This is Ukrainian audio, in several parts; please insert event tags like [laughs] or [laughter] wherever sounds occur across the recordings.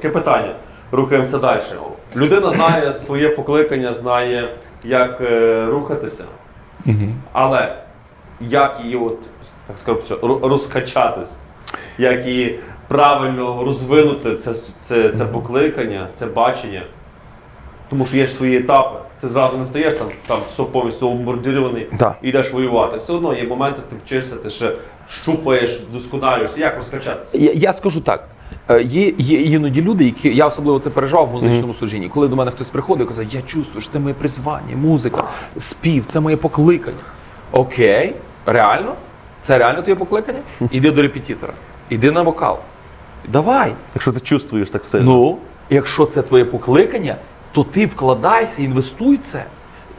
таке питання. Рухаємося далі. Людина знає своє покликання, знає, як е, рухатися, але як її, от, так сказати, розкачатись, як її правильно розвинути це, це, це покликання, це бачення. Тому що є ж свої етапи. Ти зразу не стаєш там, там все повністю обмордірований Так. і йдеш воювати. Все одно є моменти, ти вчишся, ти ще щупаєш, вдосконалюєшся. Як розкачатися? Я, я скажу так. Е, Є, є іноді люди, які я особливо це переживав в музичному служінні. Коли до мене хтось приходив і казав, я чувствую, що це моє призвання, музика, спів, це моє покликання. Окей, реально? Це реально твоє покликання? Іди до репетитора, іди на вокал. Давай. Якщо ти чувствуєш так сильно. Ну, якщо це твоє покликання, то ти вкладайся, інвестуй це.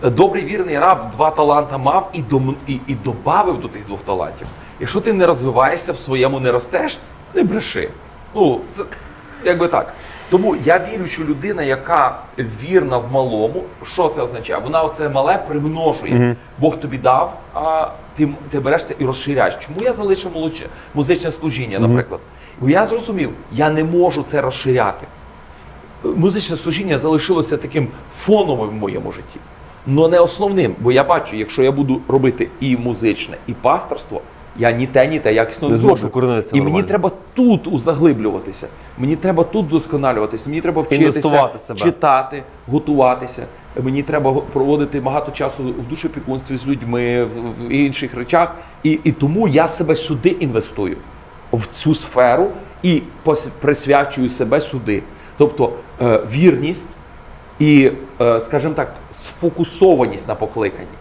Добрий вірний раб два таланта мав і, дом, і, і добавив до тих двох талантів. Якщо ти не розвиваєшся в своєму, не ростеш, не бреши. Ну, це якби так. Тому я вірю, що людина, яка вірна в малому, що це означає? Вона оце мале примножує. Бог тобі дав, а ти, ти береш це і розширяєш. Чому я залишив молодше, музичне служіння, наприклад? Бо я зрозумів, я не можу це розширяти музичне служіння залишилося таким фоновим в моєму житті. але не основним, бо я бачу, якщо я буду робити і музичне, і пасторство, я ні те, ні те якісно не, зможу І мені треба тут узаглиблюватися. Мені треба тут досконалюватися. Мені треба вчитися, себе. читати, готуватися. Мені треба проводити багато часу в душопікунстві з людьми, в, в інших речах. І, і тому я себе сюди інвестую в цю сферу і присвячую себе сюди. Тобто е, вірність і, е, скажімо так, сфокусованість на покликанні.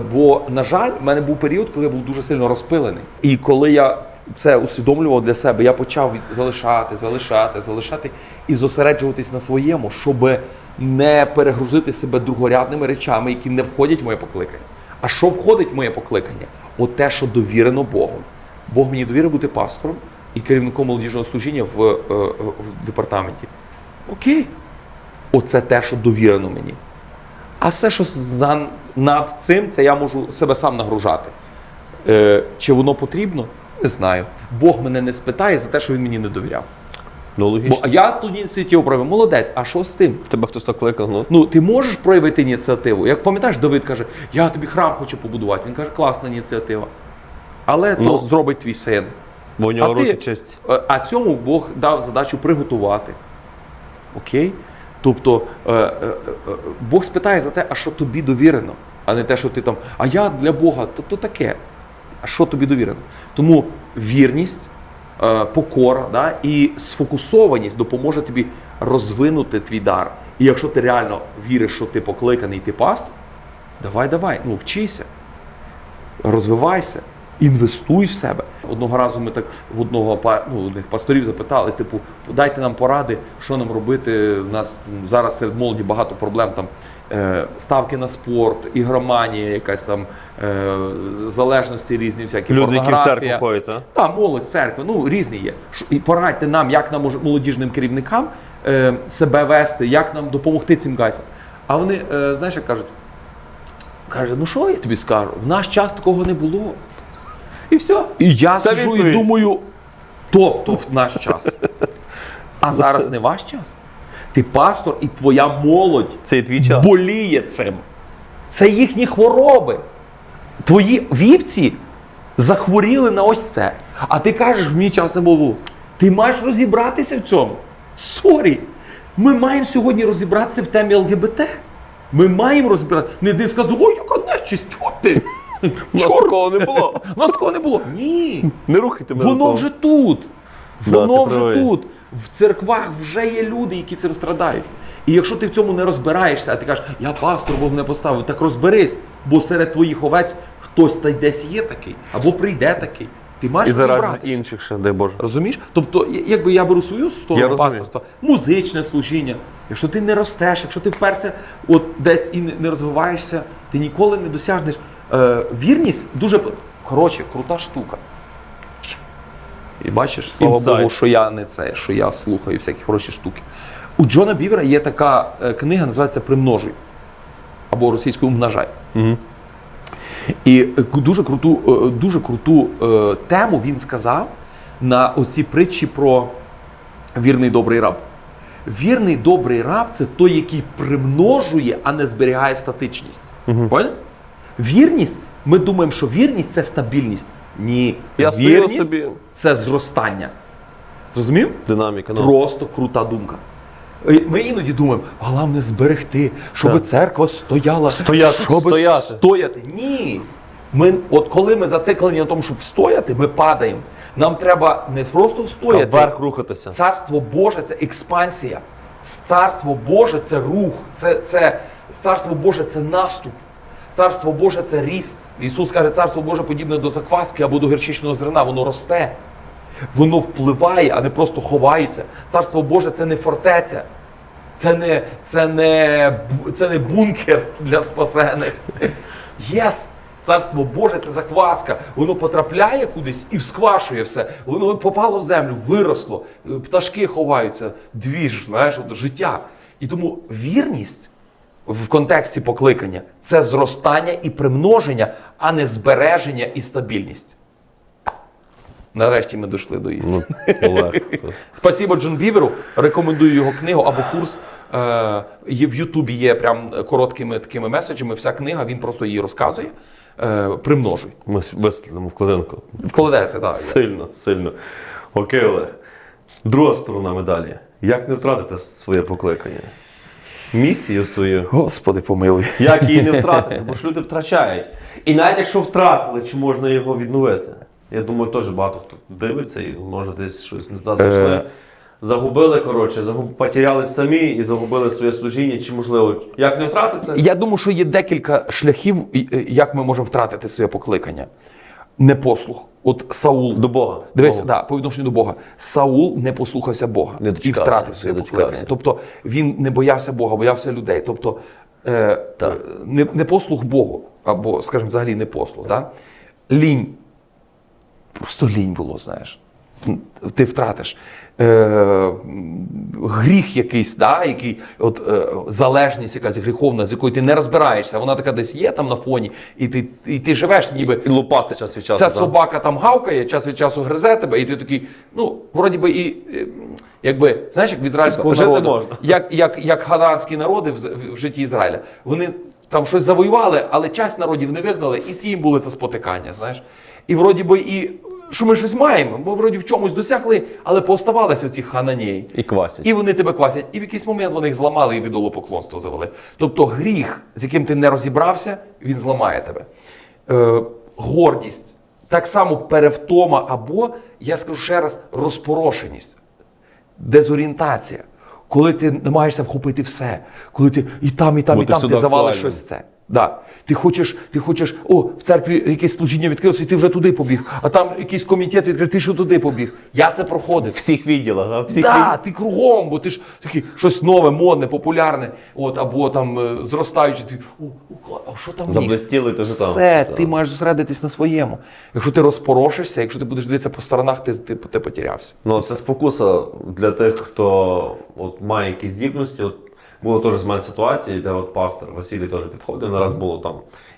Бо, на жаль, в мене був період, коли я був дуже сильно розпилений. І коли я це усвідомлював для себе, я почав залишати, залишати, залишати і зосереджуватись на своєму, щоб не перегрузити себе другорядними речами, які не входять в моє покликання. А що входить в моє покликання? От те, що довірено Богом. Бог мені довірив бути пастором і керівником молодіжного служіння в, е, е, в департаменті. Окей. Оце те, що довірено мені. А все, що за, над цим, це я можу себе сам нагружати. Е, чи воно потрібно? Не знаю. Бог мене не спитає за те, що він мені не довіряв. Ну, логічно. а я тут ініціативу проявив. Молодець, а що з тим? Тебе хтось так кликав, ну. Ну, ти можеш проявити ініціативу. Як пам'ятаєш, Давид каже, я тобі храм хочу побудувати. Він каже, класна ініціатива. Але Ну. то зробить твій син. Бо у нього А ти- руки чисті. Е, А цьому Бог дав задачу приготувати. Окей? Тобто е, е, е, Бог спитає за те, а що тобі довірено, а не те, що ти там, а я для Бога, то, то таке. А що тобі довірено? Тому вірність, покора да, і сфокусованість допоможе тобі розвинути твій дар. І якщо ти реально віриш, що ти покликаний, ти пастор, давай, давай, ну вчися розвивайся, інвестуй в себе. Одного разу ми так в одного ну, одних пасторів запитали: типу, дайте нам поради, що нам робити. У нас зараз серед молоді багато проблем там. е, Ставки на спорт, ігроманія, якась там е, залежності різні, всякі Люди, які в церкву ходять, а? Так, молодь, церкви, ну різні є. І порадьте нам, як нам молодіжним керівникам е, себе вести, як нам допомогти цим гайцям. А вони, знаєш, як кажуть, каже, ну що я тобі скажу? В наш час такого не було. І все. І я Це сижу і думаю, тобто в наш час. А зараз не ваш час. Ти пастор і твоя молодь Це і твій час. боліє цим. Це їхні хвороби. Твої вівці захворіли на ось це. А ти кажеш, в мій час не було. Ти маєш розібратися в цьому. Сорі. Ми маємо сьогодні розібратися в темі ЛГБТ. Ми маємо розібратися. Не ти сказав, ой, яка нечисть, от ти. У нас такого не було. У нас такого не було. Ні. Не рухайте мене. Воно вже тут. Воно вже тут. В церквах вже є люди, які цим страдають. І якщо ти в цьому не розбираєшся, а ти кажеш, я пастор Бог не поставив, так розберись, бо серед твоїх овець хтось та й десь є такий, або прийде такий. Ти маєш І розібратися. інших ще, дай Боже. Розумієш? Тобто, якби я беру свою сторону пасторства, музичне служіння. Якщо ти не ростеш, якщо ти вперся от десь і не розвиваєшся, ти ніколи не досягнеш. Е, вірність дуже коротше, крута штука. І бачиш, слава Інсайт. Богу, що я не це, що я слухаю всякі хороші штуки. У Джона Бівера є така е, книга, називається Примножуй або російською умножай. Угу. І е, дуже круту, е, дуже круту тему він сказав на оці притчі про вірний добрий раб. Вірний добрий раб це той, який примножує, а не зберігає статичність. Понял? Вірність, ми думаємо, що вірність це стабільність. Ні, Я вірність собі. це зростання. Зрозумів? Динаміка. Ну. Просто крута думка. Ми іноді думаємо, головне зберегти, щоб Так. церква стояла. Стояти, щоб стояти. стояти. Ні. Ми, от коли ми зациклені на тому, щоб встояти, ми падаємо. Нам треба не просто встояти. Вверх рухатися. Царство Боже це експансія. Царство Боже це рух. Це, це, царство Боже це наступ. Царство Боже це ріст. Ісус каже, царство Боже подібне до закваски або до гірчичного зерна, воно росте. Воно впливає, а не просто ховається. Царство Боже це не фортеця. Це не, це не, це не бункер для спасених. Єс! Царство Боже це закваска. Воно потрапляє кудись і всквашує все. Воно попало в землю, виросло, пташки ховаються, двіж, знаєш, життя. І тому вірність в контексті покликання це зростання і примноження, а не збереження і стабільність. Нарешті ми дійшли до істини. Ну, [laughs] Спасибо Джон Біверу. Рекомендую його книгу або курс. Е, в Ютубі є прям короткими такими меседжами. Вся книга, він просто її розказує. Е, примножуй. Ми висловимо вкладинку. Вкладете, так. Сильно, сильно. Окей, Олег. Друга сторона медалі. Як не втратити своє покликання? Місію свою. Господи, помилуй. Як її не [laughs] втратити? Бо ж люди втрачають. І навіть якщо втратили, чи можна його відновити? Я думаю, теж багато хто дивиться і може десь щось не туди зайшли. Е. Загубили, коротше, загуб... потерялись самі і загубили своє служіння, чи можливо, як не втратити? Я думаю, що є декілька шляхів, е, як ми можемо втратити своє покликання. Непослух. От Саул. До Бога. Дивись, Бога. да, по відношенню до Бога. Саул не послухався Бога Не і втратив своє покликання. Тобто він не боявся Бога, боявся людей. Тобто е, е, не, не послух Богу, або, скажімо, взагалі не послух. Да? Лінь. Просто лінь було, знаєш. Ти втратиш. Е, гріх якийсь, да, який, от, е, залежність якась гріховна, з якою ти не розбираєшся, вона така десь є там на фоні, і ти, і ти живеш ніби. І лупасти час від часу. Ця так. собака там гавкає, час від часу гризе тебе, і ти такий, ну, вроді би, і е, якби, знаєш, як в ізраїльського Жити народу, можна. як, як, як ханаанські народи в, в житті Ізраїля. Вони там щось завоювали, але часть народів не вигнали, і ті їм були це спотикання, знаєш. І вроді би, і що ми щось маємо, ми вроді в чомусь досягли, але пооставалися ці хананєї. І квасять. І вони тебе квасять. І в якийсь момент вони їх зламали і в ідолопоклонство завели. Тобто гріх, з яким ти не розібрався, він зламає тебе. Е, гордість, так само перевтома, або, я скажу ще раз, розпорошеність, дезорієнтація. Коли ти намагаєшся вхопити все, коли ти і там, і там, Бути і там ти завалиш щось це. Да. Ти хочеш, ти хочеш, о, в церкві якесь служіння відкрилося, і ти вже туди побіг, а там якийсь комітет відкрив, ти що туди побіг. Я це проходив. всіх відділах, да? всіх Да, ти кругом, бо ти ж такий щось нове, модне, популярне, от, або там е, зростаючи, ти о, о, а що там? Заблистіли, ти ж там. Все, ти маєш зосередитись на своєму. Якщо ти розпорошишся, якщо ти будеш дивитися по сторонах, ти, ти, ти потерявся. Ну, це спокуса для тих, хто от, має якісь здібності. От, було теж з мене ситуації, де от пастор Василій теж підходив, не раз було там.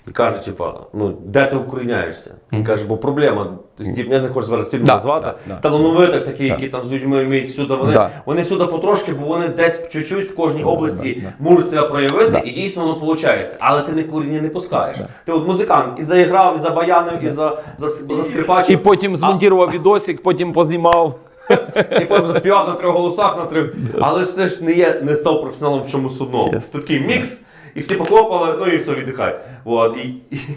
І каже, типа, ну де ти укоріняєшся? Він каже, бо проблема, здіб... я не хочу зараз сильно Да, назвати, да, да. талановитих такі, які там з людьми вміють всюди, вони, Да. вони всюди потрошки, бо вони десь чуть-чуть в кожній області да, можуть себе проявити, Да. і дійсно воно виходить. Але ти не коріння не пускаєш. Ти от музикант і заіграв, і за баянив, і за, за, за скрипачем. І потім змонтував відосик, потім познімав. І потім заспівав на трьох голосах на трьох. Але ж це ж не є, не став професіоналом в чомусь одному. Це такий мікс, і всі похлопали, ну і все, віддихай. От, і,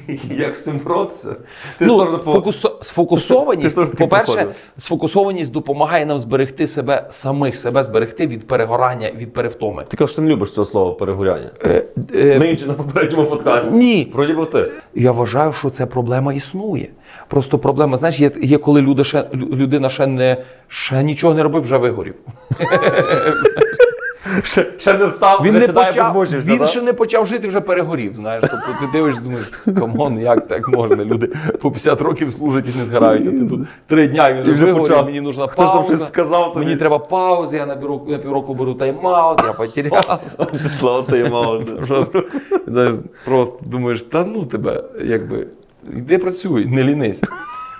і, і як з цим боротися? Ти Ну, теж по- фокусо- [laughs] Ти сфокусованість, теж таки по-перше, проходив. сфокусованість допомагає нам зберегти себе самих, себе зберегти від перегорання, від перевтоми. Ти кажеш, ти не любиш цього слова перегоряння. Е, е, Ми на попередньому подкасті. Ні. Вроді би ти. Я вважаю, що ця проблема існує. Просто проблема, знаєш, є, є коли люди ще, лю- людина ще, не, ще нічого не робив, вже вигорів. [laughs] Ще, ще не встав, Він, вже не сідає почав, безмучився, він да? ще не почав жити, вже перегорів. Знаєш, тобто ти дивишся, думаєш, камон, як так можна? Люди по 50 років служать і не згорають. А ти тут три дня він вже вигорів, почав. мені нужна Хтось там пауза. щось сказав тобі. Мені треба паузи, я на, бюро, на півроку беру тайм-аут, я потерявся. [laughs] Це ти мав. Просто, знаєш, просто думаєш, та ну тебе, якби, йди працюй, не лінись.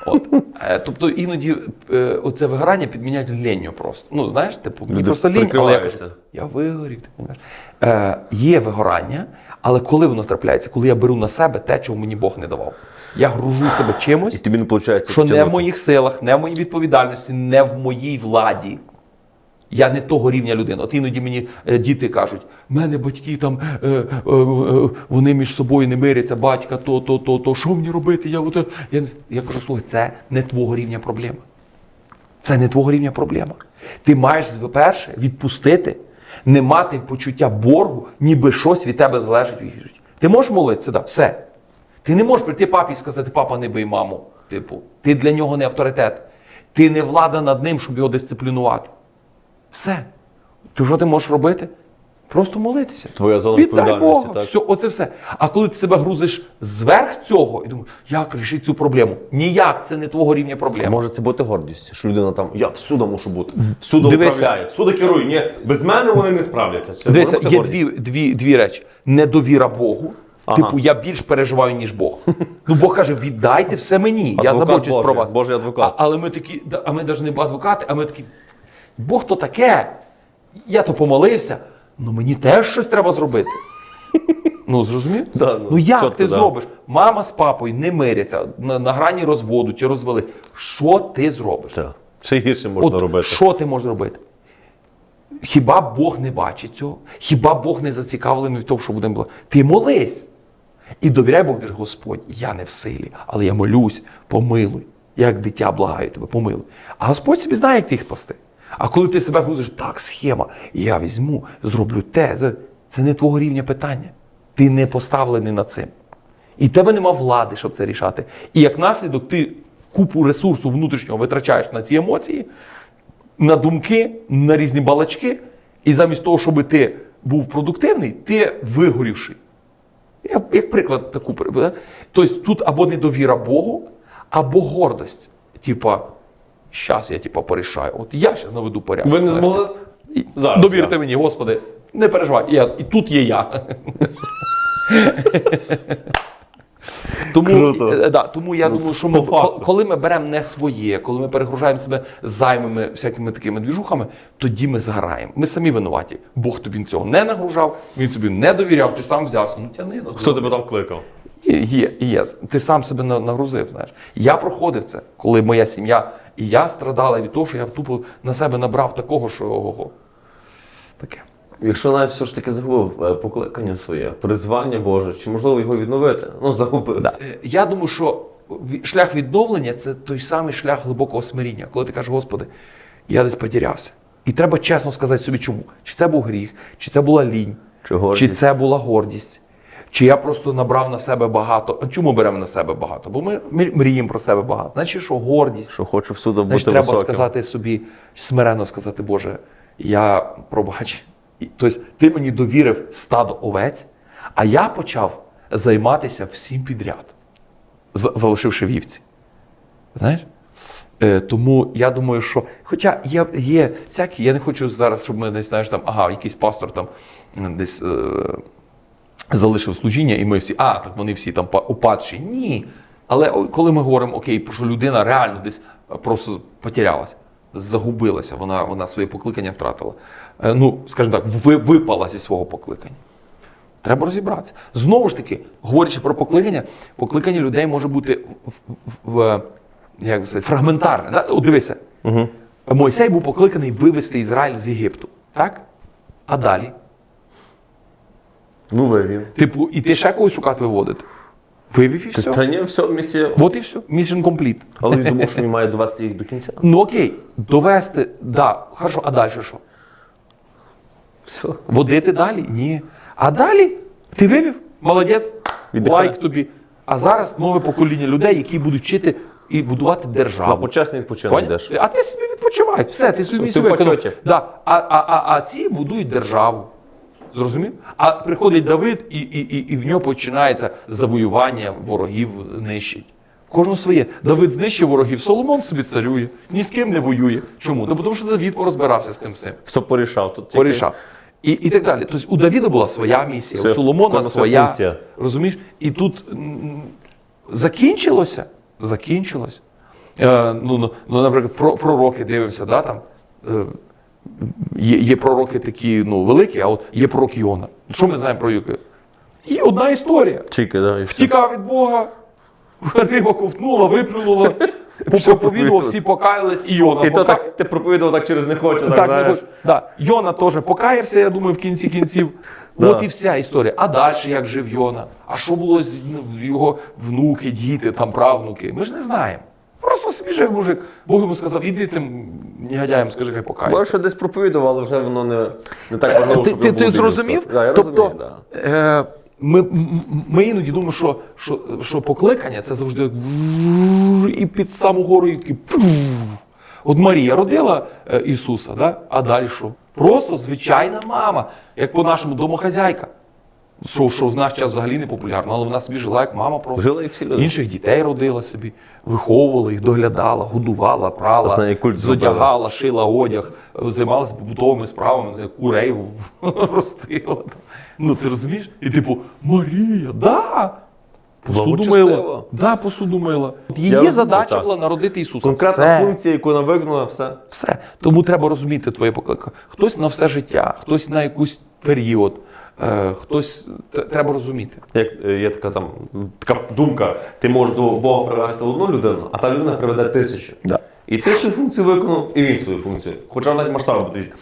От. Е, тобто іноді е, оце вигорання підміняють лінню просто. Ну, знаєш, типу, мені Люди просто лінь, але я кажу, я вигорів, ти розумієш. Е, є вигорання, але коли воно трапляється? Коли я беру на себе те, чого мені Бог не давав. Я гружу себе І чимось, тобі не що не в моїх силах, не в моїй відповідальності, не в моїй владі. Я не того рівня людини. От іноді мені е, діти кажуть, в мене батьки там е, е, е, вони між собою не миряться, батька, то, то, то, то, що мені робити? Я, от, е». я, я кажу, слухай, це не твого рівня проблема. Це не твого рівня проблема. Ти маєш перше відпустити, не мати почуття боргу, ніби щось від тебе залежить в їх житті. Ти можеш молитися, да, все. Ти не можеш прийти папі і сказати, папа, не бий маму. Типу, ти для нього не авторитет. Ти не влада над ним, щоб його дисциплінувати. Все. То що ти можеш робити? Просто молитися. Твоя зона Віддай відповідальності, Бога. так? Все, оце все. А коли ти себе грузиш зверх цього і думаєш, як рішити цю проблему? Ніяк, це не твого рівня проблема. Може це бути гордість, що людина там, я всюди мушу бути, всюди Дивися. управляю, всюди керую. Ні, без мене вони не справляться. Це Дивися, є гордість? дві, дві, дві речі: недовіра Богу. Ага. Типу, я більш переживаю, ніж Бог. [laughs] Ну Бог каже: віддайте все мені. я Адвокат забочусь про вас. Божий адвокат. А, але ми такі, а ми навіть не адвокати, а ми такі. Бог то таке. Я то помолився, ну мені теж щось треба зробити. Ну, зрозумів? [laughs] Да, ну, ну як ти да. зробиш? Мама з папою не миряться на, на грані розводу чи розвелись. Що ти зробиш? Так. Ще гірше можна От робити. Що ти можеш робити? Хіба Бог не бачить цього? Хіба Бог не зацікавлений в тому, що будемо було? Ти молись. І довіряй Богу, каже, Господь, я не в силі, але я молюсь, помилуй. Як дитя благаю тебе, помилуй. А Господь собі знає, як їх спасти. А коли ти себе грузиш, так, схема, я візьму, зроблю те. це- не твого рівня питання. Ти не поставлений над цим. І тебе нема влади, щоб це рішати. І як наслідок, ти купу ресурсу внутрішнього витрачаєш на ці емоції, на думки, на різні балачки, і замість того, щоб ти був продуктивний, ти вигорівший. Я, як приклад таку Тобто тут або недовіра Богу, або гордость. Типа, щас я типа порішаю. От я ще наведу порядок. Ви не знаєш, змогли? і- Зараз Довірте я. мені, Господи, не переживай, я, і тут є я. [laughs] Тому, Круто. е, да, тому я Ну, думаю, що ми, факту. коли ми беремо не своє, коли ми перегружаємо себе займами всякими такими двіжухами, тоді ми згораємо. Ми самі винуваті. Бог тобі цього не нагружав, він тобі не довіряв, ти сам взявся. Ну тяни Хто тебе там кликав? Є, є. Ти сам себе нагрузив. Знаєш. Я проходив це, коли моя сім'я, і я страдала від того, що я тупо на себе набрав такого, що ого. Таке. Якщо навіть все ж таки загубив е, покликання своє, призвання Боже, чи можливо його відновити? Ну, загубив. Е, Я думаю, що шлях відновлення це той самий шлях глибокого смиріння, коли ти кажеш, Господи, я десь потерявся. І треба чесно сказати собі, чому. Чи це був гріх, чи це була лінь, Чи чи це була гордість, чи я просто набрав на себе багато. А чому беремо на себе багато? Бо ми мріємо про себе багато. Значить, що гордість. Що хочу всюди бути Значить, треба високим. сказати собі, смиренно сказати, Боже, я пробач. Тобто ти мені довірив стадо овець, а я почав займатися всім підряд, залишивши вівці. Знаєш? Е, тому я думаю, що. Хоча є, є всякі, я не хочу зараз, щоб ми десь, знаєш, там, ага, якийсь пастор там десь. Е, залишив служіння, і ми всі, а, так вони всі там па- упадші. Ні. Але коли ми говоримо, окей, про що людина реально десь е, просто потерялася, загубилася, вона, вона своє покликання втратила. Е, Ну, скажімо так, випала зі свого покликання. Треба розібратися. Знову ж таки, говорячи про покликання, покликання людей може бути в, в, в як це, фрагментарне. Да? От дивися, Угу. Мойсей був покликаний вивести Ізраїль з Єгипту. Так? А далі? Ну, вивів. Типу, і ти ще когось шукати виводити. Вивів і все. Та ні, все, місія. От і все. Mission complete. Але він думав, що він має довести їх до кінця. Ну окей, довести, да, хорошо, а далі що? Все. Водити далі? Ні. А далі ти вивів, молодець, Віддихай. лайк тобі. А зараз нове покоління людей, які будуть вчити і будувати На державу. почесний відпочинок Поняв? йдеш. А ти собі відпочивай, все, ти собі Ти собі в економ- почоті. Да. А, а, а, а ці будують державу. Зрозумів? А приходить Давид, і, і, і, і в нього починається завоювання ворогів нищить. В кожного своє. Давид знищив ворогів, Соломон собі царює, ні з ким не воює. Чому? Та тому що Давід порозбирався з тим всім. Все порішав. Тут тільки- Порішав. І, і так далі. Тобто у Давіда була своя місія, Своя- у Соломона своя функція. Розумієш? І тут закінчилося. Закінчилось. е, ну, ну, ну, наприклад, про, пророки дивимося, да, там, е, є, є пророки такі ну, великі, а от є пророк Йона. Що ми знаємо про Йона? І одна історія. Чики, да, і все. Втікав від Бога, [laughs] риба ковтнула, виплюнула, [laughs] проповідував, всі покаялись, і Йона І то так ти проповідував так через не хочу, так, так, знаєш. не хоч- да. Йона теж покаявся, я думаю, в кінці кінців. Да. От і вся історія. А далі як жив Йона? А що було з ну, його внуки, діти, там правнуки? Ми ж не знаємо. Жив мужик. Бог йому сказав, іди цим негодяям, скажи, хай покається. Може, десь проповідував, але вже воно не, не так важливо, Ти, щоб ти, ти зрозумів? Да, я тобто, розумію, да. е, ми, ми іноді думаємо, що, що, що покликання це завжди і під саму гору, і такі От Марія родила е, Ісуса, да? а далі що? Просто звичайна мама, як по-нашому домохазяйка. Що, що в наш час взагалі не популярно, але вона собі жила як мама просто. Жила як всі люди. Інших дітей родила собі, виховувала їх, доглядала, годувала, прала, зодягала, шила одяг, займалася побутовими справами, курей [laughs] ростила. Ну ти розумієш? І типу, Марія, да! Посуду мила. Да, посуду мила. Її розумію, задача так. була народити Ісуса. Конкретна Все. функція, яку вона виконала, все. Все. Тому треба розуміти твоє покликання. Хтось на все життя, хтось на якийсь період, хтось треба розуміти. Як е, є така там така думка, ти можеш до Бога привести одну людину, а та людина приведе тисячу. Да. І ти свою функцію виконав, і він свою функцію. Хоча навіть масштаб будуть.